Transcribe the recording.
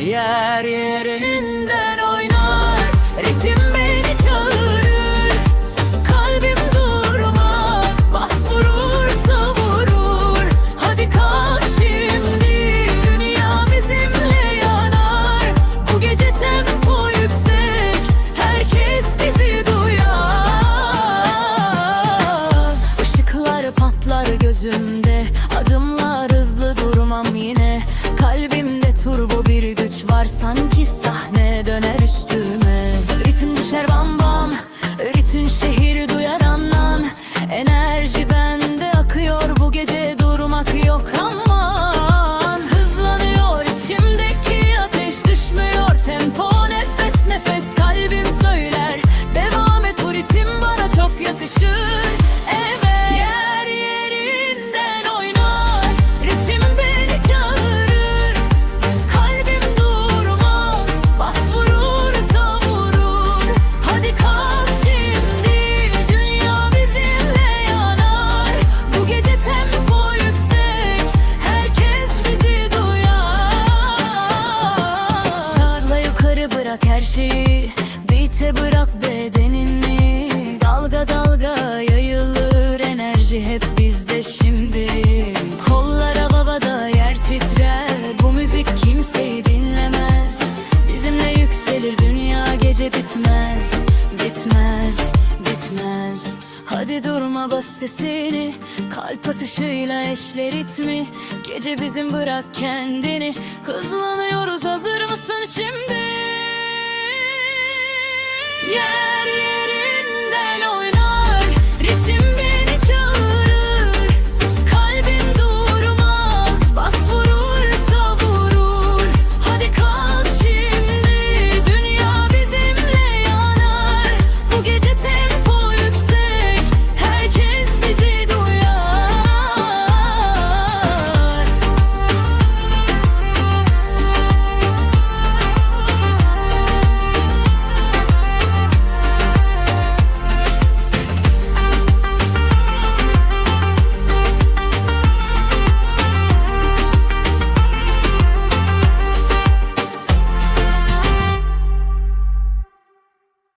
Yer yerinden var Sanki bırak her şeyi. Beat'e bırak bedenini. Dalga dalga yayılır enerji hep bizde şimdi. Kollar havada yer titrer. Bu müzik kimseyi dinlemez. Bizimle yükselir dünya gece bitmez. Bitmez, bitmez. Hadi durma bas sesini. Kalp atışıyla eşler ritmi. Gece bizim bırak kendini. Hızlanıyoruz hazır mısın şimdi Yer yer